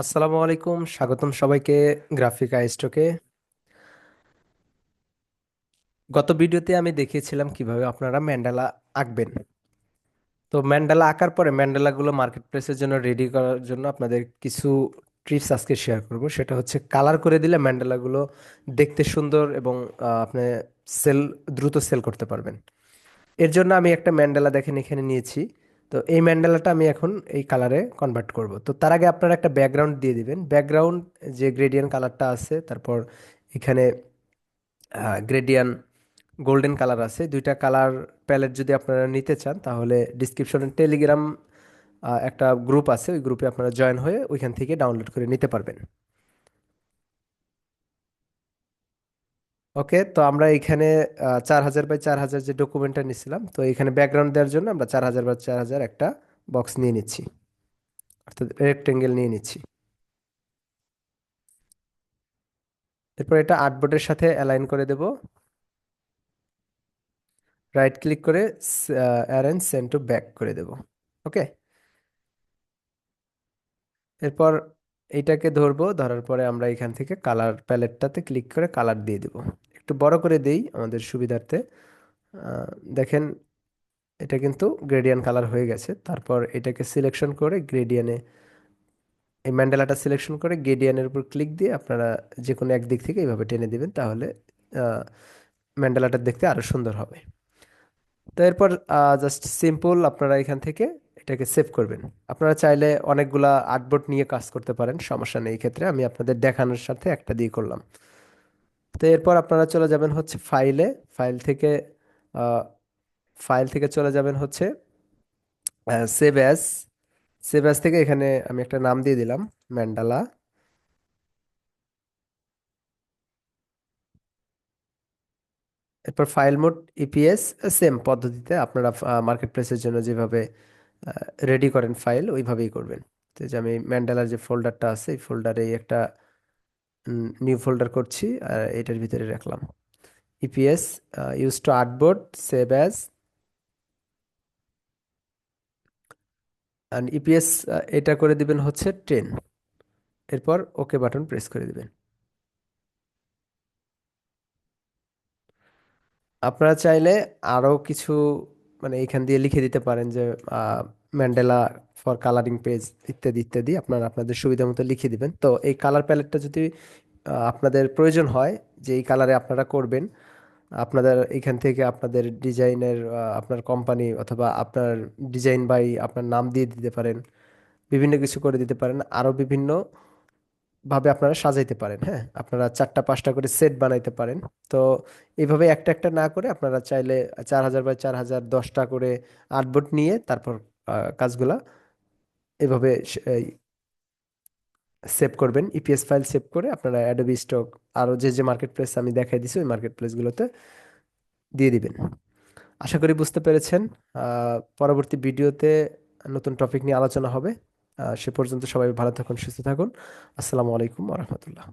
আসসালামু আলাইকুম, স্বাগতম সবাইকে গ্রাফিক আইস্টকে গত ভিডিওতে আমি দেখিয়েছিলাম কীভাবে আপনারা ম্যান্ডালা আঁকবেন। তো ম্যান্ডালা আঁকার পরে ম্যান্ডালাগুলো মার্কেট প্লেসের জন্য রেডি করার জন্য আপনাদের কিছু ট্রিপস আজকে শেয়ার করব। সেটা হচ্ছে কালার করে দিলে ম্যান্ডালাগুলো দেখতে সুন্দর এবং আপনি সেল, দ্রুত সেল করতে পারবেন। এর জন্য আমি একটা ম্যান্ডালা দেখেন এখানে নিয়েছি। তো এই ম্যান্ডালাটা আমি এখন এই কালারে কনভার্ট করব। তো তার আগে আপনারা একটা ব্যাকগ্রাউন্ড দিয়ে দিবেন। ব্যাকগ্রাউন্ড যে গ্রেডিয়ান কালারটা আছে, তারপর এখানে গ্রেডিয়ান গোল্ডেন কালার আছে। দুইটা কালার প্যালেট যদি আপনারা নিতে চান, তাহলে ডিসক্রিপশনে টেলিগ্রাম একটা গ্রুপ আছে। ওই গ্রুপে আপনারা জয়েন হয়ে ওইখান থেকে ডাউনলোড করে নিতে পারবেন। ওকে তো আমরা এখানে চার হাজার বাই চার হাজার যে ডকুমেন্টটা নিছিলাম, তো এখানে ব্যাকগ্রাউন্ড দেওয়ার জন্য আমরা চার হাজার বাই চার হাজার একটা বক্স নিয়ে নিচ্ছি। অর্থাৎ রেক্টেঙ্গেল নিয়ে নিচ্ছি। এরপর এটা আর্টবোর্ডের সাথে অ্যালাইন করে দেব। রাইট ক্লিক করে অ্যারেঞ্জ সেন্ড টু ব্যাক করে দেব। ওকে এরপর এইটাকে ধরবো, ধরার পরে আমরা এখান থেকে কালার প্যালেটটাতে ক্লিক করে কালার দিয়ে দেব। একটু বড় করে দেই আমাদের সুবিধার্থে। দেখেন, এটা কিন্তু গ্রেডিয়ান কালার হয়ে গেছে। তারপর এটাকে সিলেকশন করে গ্রেডিয়ানে এই ম্যান্ডেলাটা সিলেকশন করে গ্রেডিয়ানের উপর ক্লিক দিয়ে আপনারা যে কোনো এক দিক থেকে এইভাবে টেনে দিবেন, তাহলে ম্যান্ডেলাটা দেখতে আরও সুন্দর হবে। তো এরপর জাস্ট সিম্পল আপনারা এখান থেকে এটাকে সেভ করবেন। আপনারা চাইলে অনেকগুলা আর্টবোর্ড নিয়ে কাজ করতে পারেন, সমস্যা নেই। এই ক্ষেত্রে আমি আপনাদের দেখানোর সাথে একটা দিয়ে করলাম। তো এরপর আপনারা চলে যাবেন হচ্ছে ফাইলে ফাইল থেকে ফাইল থেকে চলে যাবেন হচ্ছে সেভ অ্যাজ সেভ অ্যাজ থেকে এখানে আমি একটা নাম দিয়ে দিলাম ম্যান্ডালা এরপর ফাইল মোড ইপিএস সেম পদ্ধতিতে আপনারা মার্কেট প্লেসের জন্য যেভাবে রেডি করেন ফাইল ওইভাবেই করবেন। তো যে আমি ম্যান্ডেলার যে ফোল্ডারটা আছে, এই ফোল্ডারে একটা নিউ ফোল্ডার করছি, আর এটার ভিতরে রাখলাম। EPS use to artboard save as and EPS এটা করে দিবেন হচ্ছে টেন এরপর ওকে বাটন প্রেস করে দিবেন। আপনারা চাইলে আরও কিছু মানে এইখান দিয়ে লিখে দিতে পারেন যে ম্যান্ডেলা ফর কালারিং পেজ ইত্যাদি ইত্যাদি আপনারা আপনাদের সুবিধা মতো লিখে দিবেন। তো এই কালার প্যালেটটা যদি আপনাদের প্রয়োজন হয় যে এই কালারে আপনারা করবেন, আপনাদের এখান থেকে আপনাদের ডিজাইনের আপনার কোম্পানি অথবা আপনার ডিজাইন বাই আপনার নাম দিয়ে দিতে পারেন, বিভিন্ন কিছু করে দিতে পারেন আরও বিভিন্ন ভাবে আপনারা সাজাইতে পারেন হ্যাঁ? আপনারা চারটা পাঁচটা করে সেট বানাইতে পারেন। তো এইভাবে একটা একটা না করে আপনারা চাইলে চার হাজার বাই চার হাজার দশটা করে আর্টবোর্ড নিয়ে তারপর কাজগুলা এভাবে সেভ করবেন ইপিএস ফাইল সেভ করে আপনারা অ্যাডোবি স্টক আরও যে যে মার্কেট প্লেস আমি দেখাই দিছি, ওই মার্কেট প্লেসগুলোতে দিয়ে দিবেন। আশা করি বুঝতে পেরেছেন। পরবর্তী ভিডিওতে নতুন টপিক নিয়ে আলোচনা হবে। সে পর্যন্ত সবাই ভালো থাকুন, সুস্থ থাকুন। আসসালামু আলাইকুম রহমতুল্লাহ।